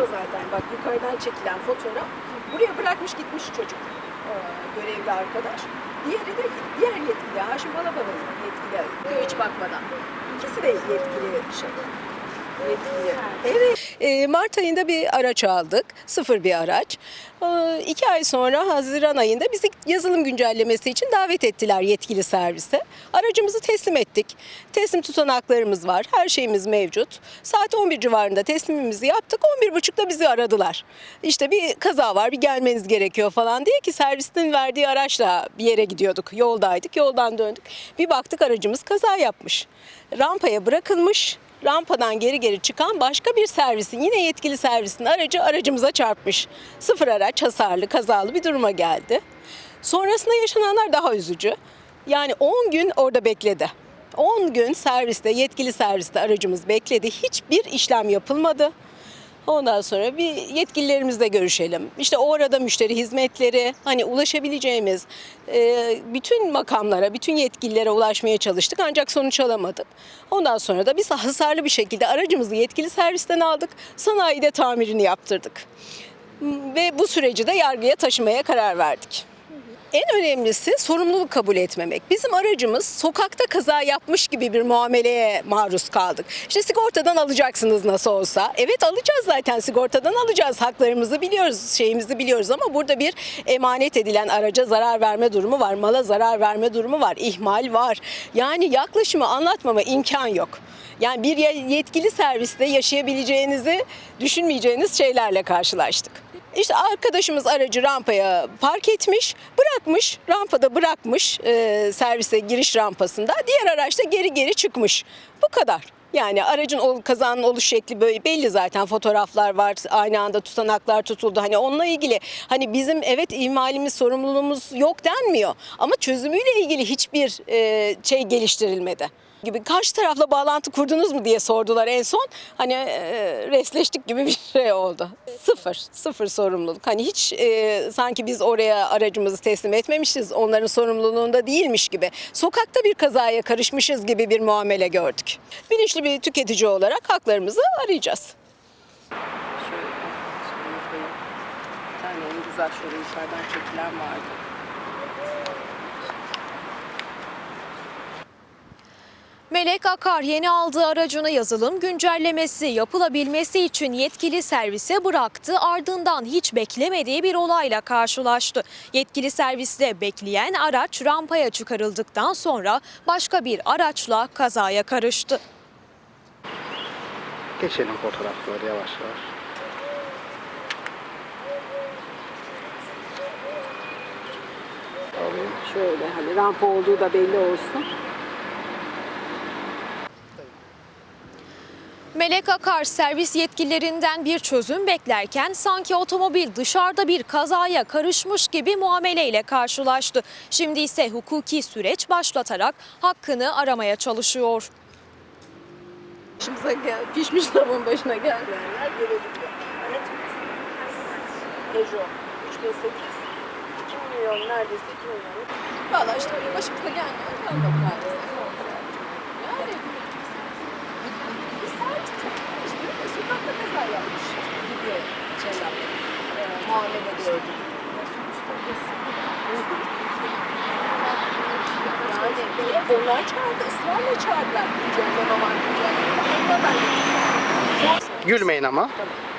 Burada zaten bak yukarıdan çekilen fotoğraf. Buraya bırakmış gitmiş çocuk. e, Görevli arkadaş. Diğeri de diğer yetkili. Haşim Balabala'nın yetkili. Hiç bakmadan. İkisi de yetkili şey. Evet. E, Mart ayında bir araç aldık. Sıfır bir araç. E, iki ay sonra Haziran ayında bizi yazılım güncellemesi için davet ettiler yetkili servise. Aracımızı teslim ettik. Teslim tutanaklarımız var. Her şeyimiz mevcut. Saat 11 civarında teslimimizi yaptık. 11.30'da bizi aradılar. İşte bir kaza var bir gelmeniz gerekiyor falan diye ki servisin verdiği araçla bir yere gidiyorduk. Yoldaydık. Yoldan döndük. Bir baktık aracımız kaza yapmış. Rampaya bırakılmış. Rampadan geri geri çıkan başka bir servisin yine yetkili servisin aracı aracımıza çarpmış. Sıfır araç hasarlı kazalı bir duruma geldi. Sonrasında yaşananlar daha üzücü. Yani 10 gün orada bekledi. 10 gün serviste, yetkili serviste aracımız bekledi. Hiçbir işlem yapılmadı. Ondan sonra bir yetkililerimizle görüşelim. İşte o arada müşteri hizmetleri, hani ulaşabileceğimiz e, bütün makamlara, bütün yetkililere ulaşmaya çalıştık ancak sonuç alamadık. Ondan sonra da biz hasarlı bir şekilde aracımızı yetkili servisten aldık, sanayide tamirini yaptırdık. Ve bu süreci de yargıya taşımaya karar verdik. En önemlisi sorumluluk kabul etmemek. Bizim aracımız sokakta kaza yapmış gibi bir muameleye maruz kaldık. İşte sigortadan alacaksınız nasıl olsa. Evet alacağız zaten sigortadan alacağız. Haklarımızı biliyoruz, şeyimizi biliyoruz ama burada bir emanet edilen araca zarar verme durumu var. Mala zarar verme durumu var. ihmal var. Yani yaklaşımı anlatmama imkan yok. Yani bir yetkili serviste yaşayabileceğinizi düşünmeyeceğiniz şeylerle karşılaştık. İşte arkadaşımız aracı rampaya park etmiş, bırakmış, rampada bırakmış e, servise giriş rampasında. Diğer araç da geri geri çıkmış. Bu kadar. Yani aracın kazanın oluş şekli böyle belli zaten fotoğraflar var aynı anda tutanaklar tutuldu hani onunla ilgili hani bizim evet ihmalimiz sorumluluğumuz yok denmiyor ama çözümüyle ilgili hiçbir e, şey geliştirilmedi gibi karşı tarafla bağlantı kurdunuz mu diye sordular en son. Hani e, resleştik gibi bir şey oldu. Sıfır, sıfır sorumluluk. Hani hiç e, sanki biz oraya aracımızı teslim etmemişiz, onların sorumluluğunda değilmiş gibi. Sokakta bir kazaya karışmışız gibi bir muamele gördük. Bilinçli bir tüketici olarak haklarımızı arayacağız. Şöyle, bir tane en güzel şöyle yukarıdan çekilen vardı. Melek Akar yeni aldığı aracını yazılım güncellemesi yapılabilmesi için yetkili servise bıraktı. Ardından hiç beklemediği bir olayla karşılaştı. Yetkili serviste bekleyen araç rampaya çıkarıldıktan sonra başka bir araçla kazaya karıştı. Geçelim fotoğrafları yavaş yavaş. Alayım. Şöyle hani rampa olduğu da belli olsun. Melek Akar servis yetkililerinden bir çözüm beklerken sanki otomobil dışarıda bir kazaya karışmış gibi muameleyle karşılaştı. Şimdi ise hukuki süreç başlatarak hakkını aramaya çalışıyor. Başımıza gel, pişmiş lavuğun başına görebiliyor. Peugeot 3008 2 milyon neredeyse 2 milyon. Valla işte başımıza gelmeyen kalmadı. Yani biz servis işte öyle kaza yapmış gibi şeyler, e, muamele gördük. Yani onlar çağırdı, ısrarla çağırdılar. Gülmeyin ama. Tamam.